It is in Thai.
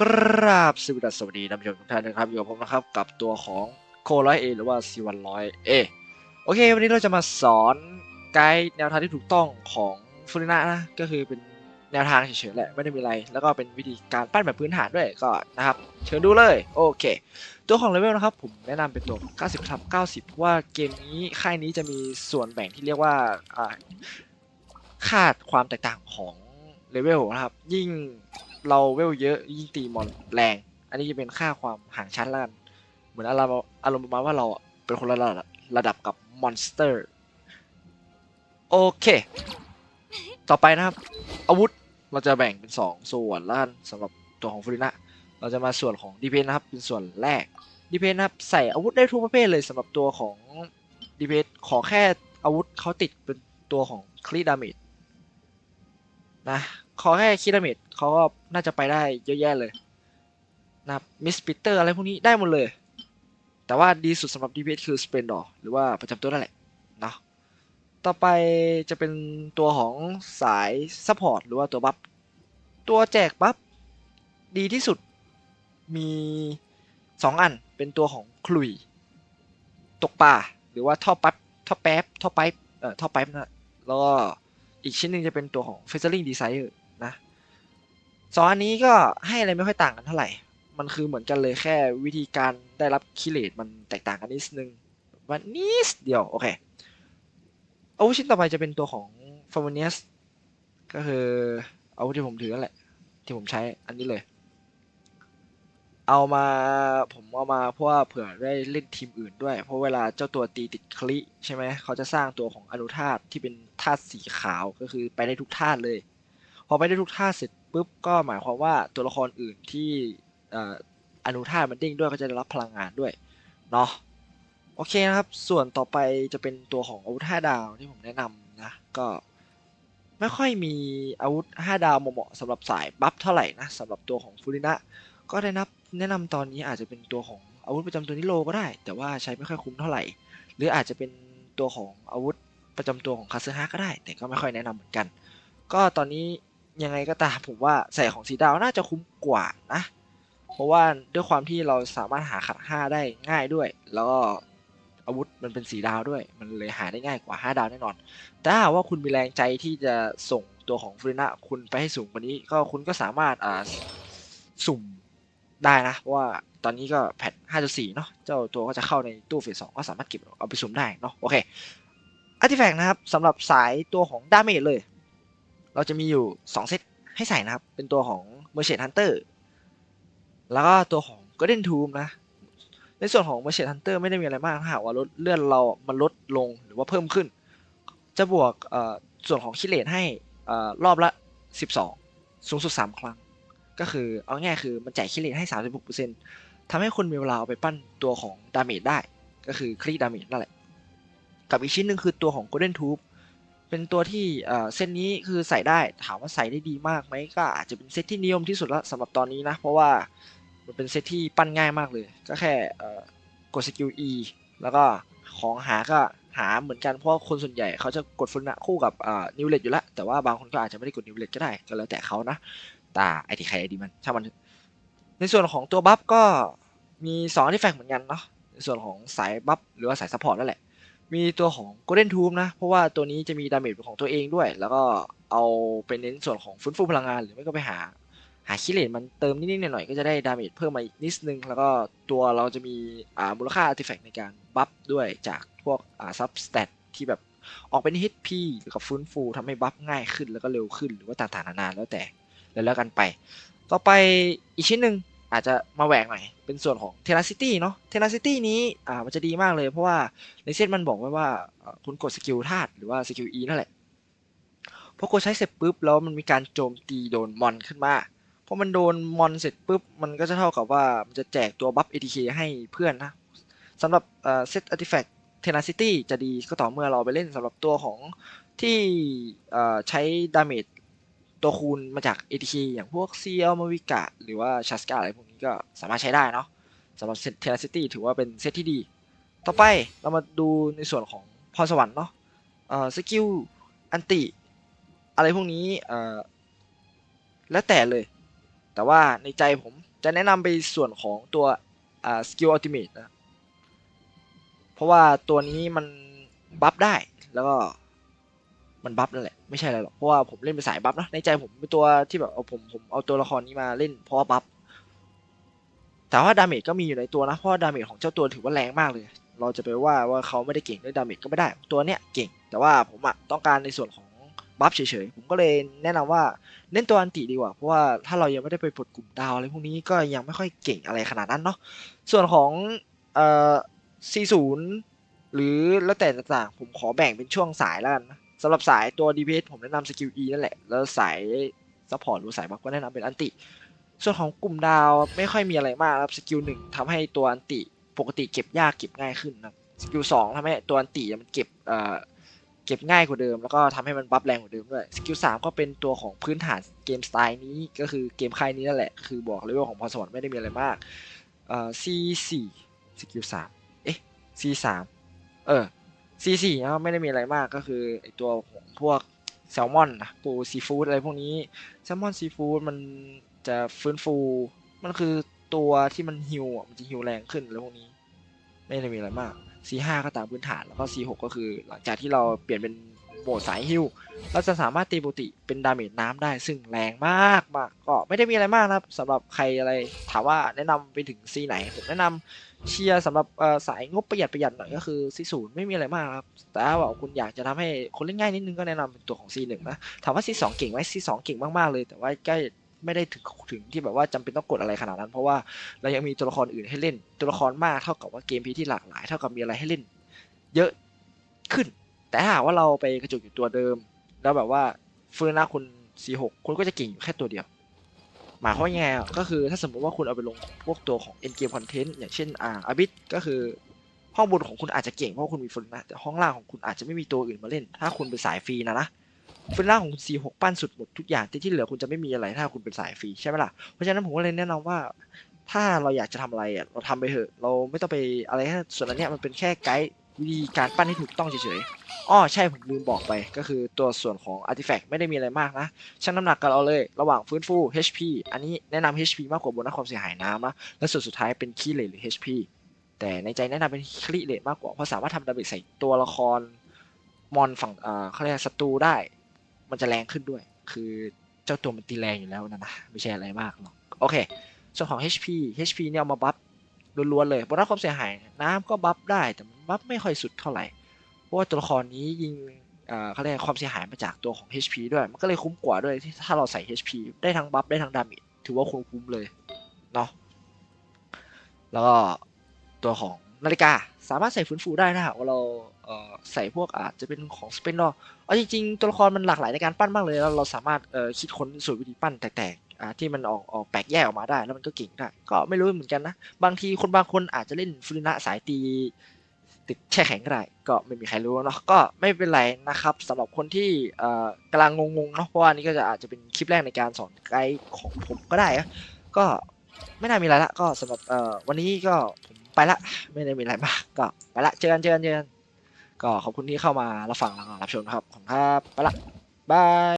กราบสวัสดีท่านผู้ชมทุกท่านนะครับอยู่กับผมนะครับกับตัวของโคร้อยเอหรือว่า C100 A โอเค วันนี้เราจะมาสอนไกด์แนวทางที่ถูกต้องของฟูรินะนะก็คือเป็นแนวทางเฉยๆแหละไม่ได้มีอะไร แล้วก็เป็นวิธีการปั้นแบบพื้นฐานด้วยก็นะครับ เชิญดูเลยโอเค ตัวของเลเวลนะครับ ผมแนะนำเป็นตัว 90ทับ90 เพราะว่าเกมนี้ค่ายนี้จะมีส่วนแบ่งที่เรียกว่าอ่าคาดความแตกต่างของเลเวลนะครับยิ่ง เราเวลเยอะยิ่งตีมอนแรง อันนี้จะเป็นค่าความห่างชั้นแล้วกันเหมือนอารมณ์อารมณ์ประมาณว่าเราเป็นคนระดับระดับกับมอนสเตอร์โอเค ต่อไปนะครับ อาวุธเราจะแบ่งเป็น 2 ส่วนแล้วกันสำหรับตัวของฟูรินะเราจะมาส่วนของดีเพนนะครับเป็นส่วนแรกดีเพนนะครับใส่อาวุธได้ทุกประเภทเลยสำหรับตัวของดีเพนขอแค่อาวุธเขาติดเป็นตัวของคลีดาเมจนะ ขอแค่คลีดาเมจเขาก็น่าจะไปได้เยอะแยะเลยนะมิสปิเตอร์อะไรพวกนี้ได้หมดเลย แต่ว่าดีสุดสำหรับ DPS คือ s p l e n d o r หรือว่าประจำตัวนั่นแหละเนาะต่อไปจะเป็นตัวของสาย Support หรือว่าตัวบัฟตัวแจกบัฟดีที่สุดมี 2 อันเป็นตัวของคลุย ตกปลาหรือว่าท่อปั๊บท่อแป๊บท่อไปป์เอ่อท่อไปป์นะแล้วก็อีกชิ้นหนึ่งจะเป็นตัวของ f e a t u r i n g Desire นะสองอันนี้ก็ให้อะไรไม่ค่อยต่างกันเท่าไหร่ มันคือเหมือนกันเลยแค่วิธีการได้รับคิเลตมันแตกต่างกันนิดนึงวันนิดเดียวโอเคอาวุธชิ้นต่อไปจะเป็นตัวของ f a r m o n i u s ก็คืออาวุธที่ผมถือนั่นแหละ ที่ผมใช้อันนี้เลย เอามาผมเอามาเพราะว่าเผื่อได้เล่นทีมอื่นด้วย เพราะเวลาเจ้าตัวตีติดคลิใช่ไหมเขาจะสร้างตัวของอนุธาตุที่เป็นธาตุสีขาวก็คือไปได้ทุกธาตุเลย พอไปได้ทุกธาเสร็จปุ๊บก็หมายความว่าตัวละครอื่นที่ออนุธามันเด้งด้วยก็จะได้รับพลังงานด้วยเนาะโอเคนะครับ ส่วนต่อไปจะเป็นตัวของอาวุธ 5 ดาวที่ผมแนะนำนะ ก็ไม่ค่อยมีอาวุธ 5 ดาวเหมาะสำหรับสายบัฟเท่าไหร่นะสำหรับตัวของฟูรินะก็ได้นับแนะนำตอนนี้อาจจะเป็นตัวของอาวุธประจำตัวนิโลก็ได้ แต่ว่าใช้ไม่ค่อยคุ้มเท่าไหร่ หรืออาจจะเป็นตัวของอาวุธประจำตัวของคาซึฮะก็ได้ แต่ก็ไม่ค่อยแนะนำเหมือนกัน ก็ตอนนี้ ยังไงก็ตามผมว่าใส่ของสีดาวน่าจะคุ้มกว่านะ เพราะว่าด้วยความที่เราสามารถหาขัด5ได้ง่ายด้วย แล้วก็อาวุธมันเป็นสีดาวด้วย มันเลยหาได้ง่ายกว่า 5 ดาวแน่นอนแต่ถ้าว่าคุณมีแรงใจที่จะส่งตัวของฟูรินะคุณไปให้สูงกว่านี้ ก็คุณก็สามารถอ่าสุ่มได้นะ เพราะว่าตอนนี้ก็แพท5.4 เนาะ เจ้าตัวก็จะเข้าในตู้เฟส2ก็สามารถเก็บเอาไปสุ่มได้เนาะ โอเคอาร์ติแฟกต์นะครับสำหรับสายตัวของดาเมจเลย เราจะมีอยู่ 2 เซตให้ใส่นะครับ เป็นตัวของ Merchant Hunter แล้วก็ตัวของ Golden Tomb นะ ในส่วนของ Merchant Hunter ไม่ได้มีอะไรมากถ้าหากว่าลดเลื่อนเรา มันลดลงหรือว่าเพิ่มขึ้น จะบวกส่วนของคิเลตให้รอบละ 12 สูงสุด 3 ครั้ง ก็คือเอาง่ายคือมันจ่ายคิเลตให้ 36%ทำให้คุณมีเวลาเอาไปปั้นตัวของดาเมจได้ ก็คือคลีดาเมจนั่นแหละ กับอีกชิ้นหนึ่งคือตัวของ Golden Tube เป็นตัวที่เส้นนี้คือใส่ได้ถามว่าใส่ได้ดีมากไหมก็อาจจะเป็นเซตที่นิยมที่สุดละสำหรับตอนนี้นะ เพราะว่ามันเป็นเซตที่ปั้นง่ายมากเลย ก็แค่กดสกิล E แล้วก็ของหาก็หาเหมือนกันเพราะคนส่วนใหญ่เขาจะกดฟุนะคู่กับนิวเลตอยู่แล้ว แต่ว่าบางคนก็อาจจะไม่ได้กดนิวเลตก็ได้ ก็แล้วแต่เขานะแต่ไอที่ใครไอดีมันช่างมัน ในส่วนของตัวบัฟก็มี2อที่แฟกเหมือนกันเนาะในส่วนของสายบัฟหรือว่าสายซัพพอร์ตนั่นแหละ มีตัวของ Golden Tomb นะ เพราะว่าตัวนี้จะมีดาเมจเป็นของตัวเองด้วย แล้วก็เอาไปเน้นส่วนของฟื้นฟูพลังงาน หรือไม่ก็ไปหา หาคิเลนมันเติมนิดๆหน่อยๆ ก็จะได้ดาเมจเพิ่มมาอีกนิดนึง แล้วก็ตัวเราจะมีอ่ามูลค่าอาร์ติแฟกต์ในการบัฟด้วยจากพวกอ่าซับสเตตที่แบบออกเป็น HP หรือกับฟื้นฟูทำให้บัฟง่ายขึ้นแล้วก็เร็วขึ้นหรือว่าต่างๆนานาแล้วแต่แล้วแล้วกันไป ต่อไปอีกชิ้นหนึ่ง อาจจะมาแหวกหน่อย เป็นส่วนของ Tenacity เนาะ Tenacity นี้อ่ามันจะดีมากเลย เพราะว่าในเซตมันบอกไว้ว่าคุณกดสกิลธาตุหรือว่าสกิล E นั่นแหละพอกดใช้เสร็จปุ๊บแล้วมันมีการโจมตีโดนมอนขึ้นมาพอมันโดนมอนเสร็จปุ๊บมันก็จะเท่ากับว่ามันจะแจกตัวบัฟ ATK ให้เพื่อนนะสำหรับเอ่อเซต Artifact Tenacity จะดีก็ต่อเมื่อเราไปเล่นสำหรับตัวของที่ใช้ดาเมจ ตัวคูณมาจาก ATK อย่างพวกเซียลมาวิกะหรือว่าชัสกาอะไรพวกนี้ก็สามารถใช้ได้เนาะสำหรับเท n ซิตี้ถือว่าเป็นเซตที่ดี ต่อไปเรามาดูในส่วนของพรสวรรค์เนาะเอ่อสกิลอันติ อะไรพวกนี้เอ่อแล้วแต่เลย แต่ว่าในใจผมจะแนะนำไปส่วนของตัวอ่าสกิลอัลติเมทนะ เพราะว่าตัวนี้มันบัฟได้แล้วก็ มันบัฟนั่นแหละไม่ใช่อะไรหรอกเพราะว่าผมเล่นเป็นสายบัฟนะในใจผมเป็นตัวที่แบบเอาผมผมเอาตัวละครนี้มาเล่นเพราะว่าบัฟแต่ว่าดาเมจก็มีอยู่ในตัวนะเพราะดาเมจของเจ้าตัวถือว่าแรงมากเลย เราจะไปว่าว่าเขาไม่ได้เก่งเรื่องดาเมจก็ไม่ได้ตัวเนี้ยเก่ง แต่ว่าผมอะต้องการในส่วนของบัฟเฉยๆผมก็เลยแนะนำว่าเล่นตัวอันติดีกว่าเพราะว่าถ้าเรายังไม่ได้ไปปลดกลุ่มดาวอะไรพวกนี้ก็ยังไม่ค่อยเก่งอะไรขนาดนั้นเนาะส่วนของเอ่อ40หรือแล้วแต่ต่างๆผมขอแบ่งเป็นช่วงสายแล้วกันนะ สำหรับสายตัว DPS ผมแนะนำสกิล E นั่นแหละ แล้วสายซัพพอร์ตหรือสายบัฟก็แนะนำเป็นอันติ ส่วนของกลุ่มดาวไม่ค่อยมีอะไรมากครับสกิลหนึ่งทำให้ตัวอันติปกติเก็บยากเก็บง่ายขึ้นนะสกิลสองทำให้ตัวอันติมันเก็บเอ่อเก็บง่ายกว่าเดิม แล้วก็ทำให้มันบัฟแรงกว่าเดิมด้วยสกิลสามก็เป็นตัวของพื้นฐานเกมสไตล์นี้ก็คือเกมค่ายนี้นั่นแหละ คือบอกเลยว่าของพรสวรรค์ไม่ได้มีอะไรมากเอ่อ C สี่สกิลสามเอ๊ะ C สามเออ ซีสี่นะไม่ได้มีอะไรมากก็คือไอตัวของพวกแซลมอนนะปูซีฟู้ดอะไรพวกนี้แซลมอนซีฟู้ดมันจะฟื้นฟู มันคือตัวที่มันฮิวอะมันจะฮิวแรงขึ้นแล้วพวกนี้ ไม่ได้มีอะไรมาก C5 ก็ตามพื้นฐานแล้วก็ C6 ก็คือ หลังจากที่เราเปลี่ยนเป็น โหมดสายฮิวเราจะสามารถตีปกติเป็นดาเมจน้ำได้ซึ่งแรงมากมากก็ไม่ได้มีอะไรมากนะครับสำหรับใครอะไรถามว่าแนะนำไปถึง C ไหน ผมแนะนำเชียร์สำหรับสายงบประหยัดประหยัดหน่อยก็คือ C0 ไม่มีอะไรมากครับแต่ถ้าว่าคุณอยากจะทำให้คนเล่นง่ายนิดนึงก็แนะนำเป็นตัวของ C1 นะถามว่า C2 เก่งไหม C2 เก่งมากๆเลย แต่ว่าใกล้ไม่ได้ถึงถึงที่แบบว่าจำเป็นต้องกดอะไรขนาดนั้น เพราะว่าเรายังมีตัวละครอื่นให้เล่นตัวละครมากเท่ากับว่าเกมพีที่หลากหลาย เท่ากับมีอะไรให้เล่น เยอะขึ้น แต่ถ้าหากว่าเราไปกระจุกอยู่ตัวเดิม แล้วแบบว่าฟื้นหน้าคุณ C6 คุณก็จะเก่งอยู่แค่ตัวเดียว หมายความว่ายังไงอะก็คือถ้าสมมติว่าคุณเอาไปลงพวกตัวของ end game content อย่างเช่นอ่าอาบิทก็คือห้องบนของคุณอาจจะเก่งเพราะคุณมีฟุนนะแต่ห้องล่างของคุณอาจจะไม่มีตัวอื่นมาเล่น ถ้าคุณเป็นสายฟรีนะนะฟุนล่างของคุณ C6 ปั้นสุดหมดทุกอย่างที่ที่เหลือคุณจะไม่มีอะไรถ้าคุณเป็นสายฟรีใช่ไหมล่ะเพราะฉะนั้นผมก็เลยแนะนำว่าถ้าเราอยากจะทำอะไรอะเราทำไปเถอะ เราไม่ต้องไปอะไรส่วนอันเนี้ยมันเป็นแค่ไกด์ วิธีการปั้นให้ถูกต้องเฉยๆอ้อใช่ผมลืมบอกไป ก็คือตัวส่วนของ artifact ไม่ได้มีอะไรมากนะชั่งน้ำหนักกันเอาเลย ระหว่างฟื้นฟู HP อันนี้แนะนำ HP มากกว่าบนนักความเสียหายน้ำนะและส่วนสุดท้ายเป็นคีย์เลทหรือ HP แต่ในใจแนะนำเป็นคลิเลตมากกว่าเพราะสามารถทำดาเมจใส่ตัวละครมอนฝั่งเขาเรียกศัตรูได้ มันจะแรงขึ้นด้วย คือเจ้าตัวมันตีแรงอยู่แล้วนะนะไม่ใช่อะไรมากหรอกโอเค ส่วนของ HP HP เนี่ยเอามาบัฟล้วนๆเลยบนรับความเสียหาย น้ำก็บัฟได้แต่ มันบัฟไม่ค่อยสุดเท่าไหร่ เพราะว่าตัวละครนี้ยิงเขาเรียกความเสียหายมาจากตัวของ HP ด้วย มันก็เลยคุ้มกว่าด้วยที่ถ้าเราใส่ HP ได้ทั้งบัฟได้ทั้งดาเมจถือว่าคุ้มเลยเนาะแล้วก็ตัวของนาฬิกาสามารถใส่ฟื้นฟูได้ถ้าหากว่าเราเใส่พวกอาจจะเป็นของสเปนดอเอาจริงๆ ตัวละครมันหลากหลายในการปั้นมากเลยแล้วเราสามารถคิดค้นสูตรวิธีปั้นแตกๆที่มันออกออกแปลกแยกออกมาได้ แล้วมันก็เก่งได้ก็ไม่รู้เหมือนกันนะ บางทีคนบางคนอาจจะเล่นฟูรินะสายตี ติดแช่แข็งก็ได้ก็ไม่มีใครรู้เนาะก็ไม่เป็นไรนะครับสำหรับคนที่เอ่อกำลังงงๆเนาะเพราะว่านี่ก็จะอาจจะเป็นคลิปแรกในการสอนไกด์ของผมก็ได้ก็ไม่น่ามีอะไรละก็สำหรับเอ่อวันนี้ก็ผมไปละไม่ได้มีอะไรมากก็ไปละเจอกันเจอกันเจอกันก็ขอบคุณที่เข้ามารับฟังแล้วก็รับชมครับขอบคุณครับไปละบาย